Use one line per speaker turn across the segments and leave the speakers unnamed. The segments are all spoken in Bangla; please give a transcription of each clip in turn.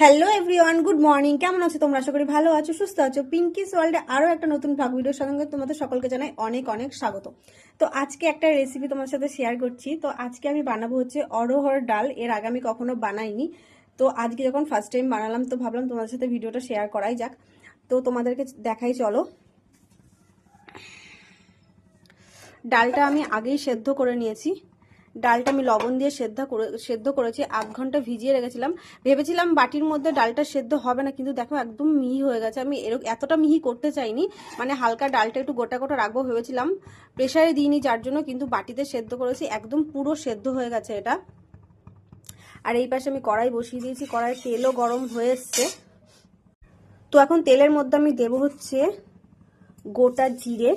হ্যালো এভরিওয়ান গুড মর্নিং কেমন আছো তোমরা? আশা করি ভালো আছো, সুস্থ আছো। পিঙ্কিস ওয়ার্ল্ডে আরও একটা নতুন ব্লগ ভিডিওর সঙ্গে তোমাদের সকলকে জানাই অনেক অনেক স্বাগত। তো আজকে একটা রেসিপি তোমার সাথে শেয়ার করছি। তো আজকে আমি বানাবো হচ্ছে অরোহর ডাল। এর আগে আমি কখনো বানাইনি। তো আজকে যখন ফার্স্ট টাইম বানালাম, তো ভাবলাম তোমাদের সাথে ভিডিওটা শেয়ার করাই যাক। তো তোমাদেরকে দেখাই, চলো। ডালটা আমি আগেই সেদ্ধ করে নিয়েছি। ডালটা আমি লবণ দিয়ে সেদ্ধ করে, সেদ্ধ করেছি, আধ ঘণ্টা ভিজিয়ে রেখেছিলাম। ভেবেছিলাম বাটির মধ্যে ডালটা সেদ্ধ হবে না, কিন্তু দেখো একদম মিহি হয়ে গেছে। আমি এরকম এতটা মিহি করতে চাইনি মানে হালকা ডালটা একটু গোটা গোটা রাখব ভেবেছিলাম। প্রেশারে দিইনি যার জন্য, কিন্তু বাটিতে সেদ্ধ করেছি, একদম পুরো সেদ্ধ হয়ে গেছে এটা। আর এই পাশে আমি কড়াই বসিয়ে দিয়েছি কড়াই তেলও গরম হয়ে এসছে। তো এখন তেলের মধ্যে আমি দেবো হচ্ছে গোটা জিরে।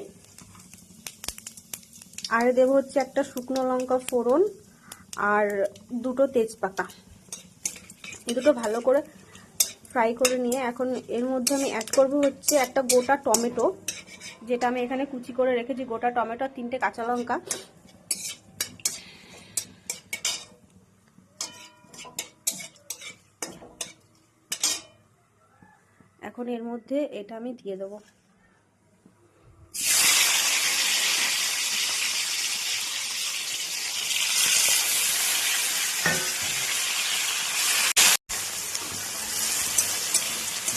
আর দেব হচ্ছে একটা শুকনো লঙ্কা ফোড়ন আর দুটো তেজপাতা। দুটো ভালো করে ফ্রাই করে নিয়ে এখন এর মধ্যে আমি অ্যাড করব হচ্ছে একটা গোটা টমেটো, যেটা আমি এখানে কুচি করে রেখেছি। গোটা টমেটো, তিনটে কাঁচা লঙ্কা। এখন এর মধ্যে এটা আমি দিয়ে দেবো।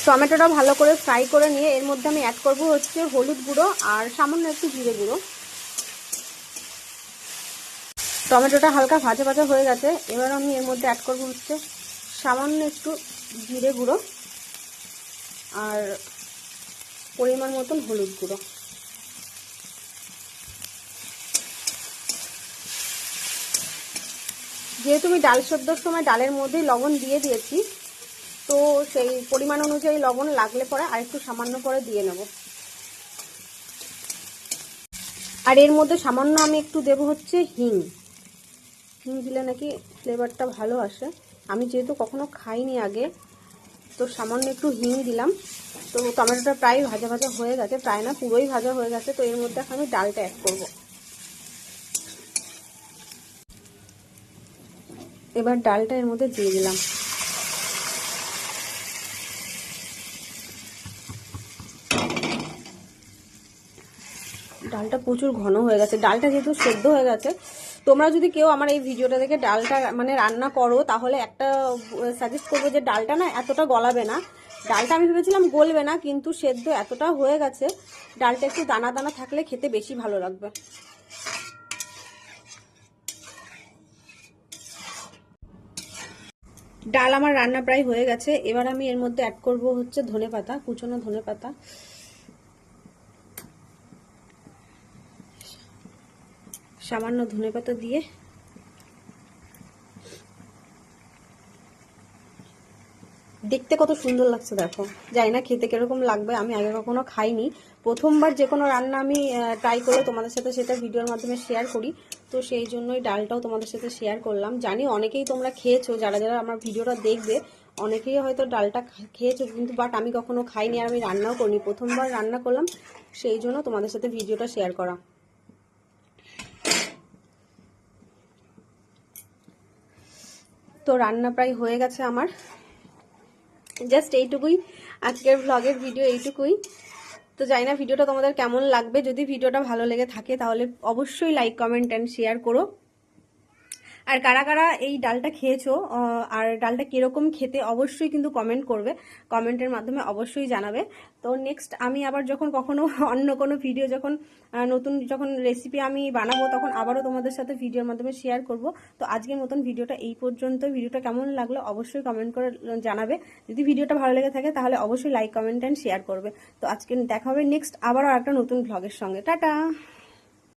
টমেটোটা ভালো করে ফ্রাই করে নিয়ে এর মধ্যে আমি অ্যাড করব হচ্ছে হলুদ গুঁড়ো আর সামান্য একটু জিরে গুঁড়ো। টমেটোটা হালকা ভাজা ভাজা হয়ে গেছে। এবার আমি এর মধ্যে অ্যাড করব হচ্ছে সামান্য একটু জিরে গুঁড়ো আর পরিমাণ মতন হলুদ গুঁড়ো। যেহেতু আমি ডাল সদ্যর সময় ডালের মধ্যে লবণ দিয়ে দিয়েছি তো সেই পরিমাণ অনুযায়ী লবণ লাগলে পরে আর একটু সামান্য করে দিয়ে নেব। আর এর মধ্যে সামান্য আমি একটু দেব হচ্ছে হিং। হিং দিলে নাকি ফ্লেভারটা ভালো আসে। আমি যেহেতু কখনো খাইনি আগে, তো সামান্য একটু হিং দিলাম। তো টমেটোটা প্রায় ভাজা ভাজা হয়ে গেছে, প্রায় না, পুরোই ভাজা হয়ে গেছে। তো এর মধ্যে এখন আমি ডালটা অ্যাড করব। এবার ডালটা এর মধ্যে দিয়ে দিলাম। ডালটা প্রচুর ঘন হয়ে গেছে। ডালটা যেহেতু সেদ্ধ হয়ে গেছে, তোমরা যদি কেউ আমার এই ভিডিওটা দেখে ডালটা মানে রান্না করো, তাহলে একটা সাজেস্ট করব যে ডালটা না এতটা গলাবে না। ডালটা আমি ভেবেছিলাম গলবে না, কিন্তু সেদ্ধ এতটা হয়ে গেছে, ডালটা একটু দানা দানা থাকলে খেতে বেশি ভালো লাগবে। ডাল আমার রান্না প্রায় হয়ে গেছে। এবার আমি এর মধ্যে অ্যাড করব হচ্ছে ধনে পাতা কুচনো ধনে পাতা সামান্য ধনে পাতা দিয়ে। দেখতে কত সুন্দর লাগছে, দেখো। জানি না খেতে কীরকম লাগবে, আমি আগে কখনো খাইনি। প্রথমবার যে কোনো রান্না আমি ট্রাই করে তোমাদের সাথে সেটা ভিডিওর মাধ্যমে শেয়ার করি। তো সেই জন্যই ডালটাও তোমাদের সাথে শেয়ার করলাম। জানি অনেকেই তোমরা খেয়েছো, যারা যারা আমার ভিডিওটা দেখবে, অনেকেই হয়তো ডালটা খেয়েছো, কিন্তু বাট আমি কখনো খাইনি আর আমি রান্নাও করিনি। প্রথমবার রান্না করলাম, সেই জন্য তোমাদের সাথে ভিডিওটা শেয়ার করা। তো রান্না প্রায় হয়ে গেছে আমার। জাস্ট এইটুকুই। আজকের ভ্লগের ভিডিও এইটুকুই। তো জানি না ভিডিওটা তোমাদের কেমন লাগবে। যদি ভিডিওটা ভালো লেগে থাকে, তাহলে অবশ্যই লাইক কমেন্ট অ্যান্ড শেয়ার করো। আর কারা কারা এই ডালটা খেয়েছো আর ডালটা কীরকম খেতে অবশ্যই কিন্তু কমেন্ট করবে। কমেন্টের মাধ্যমে অবশ্যই জানাবে। তো নেক্সট আমি আবার যখন কখনো অন্য কোনো ভিডিও যখন নতুন যখন রেসিপি আমি বানাবো, তখন আবারও তোমাদের সাথে ভিডিওর মাধ্যমে শেয়ার করব। তো আজকের মতন ভিডিওটা এই পর্যন্ত। ভিডিওটা কেমন লাগল অবশ্যই কমেন্ট করে জানাবে। যদি ভিডিওটা ভালো লেগে থাকে, তাহলে অবশ্যই লাইক কমেন্ট অ্যান্ড শেয়ার করবে। তো আজকে দেখা হবে নেক্সট আবারও একটা নতুন ভ্লগের সঙ্গে। টাটা!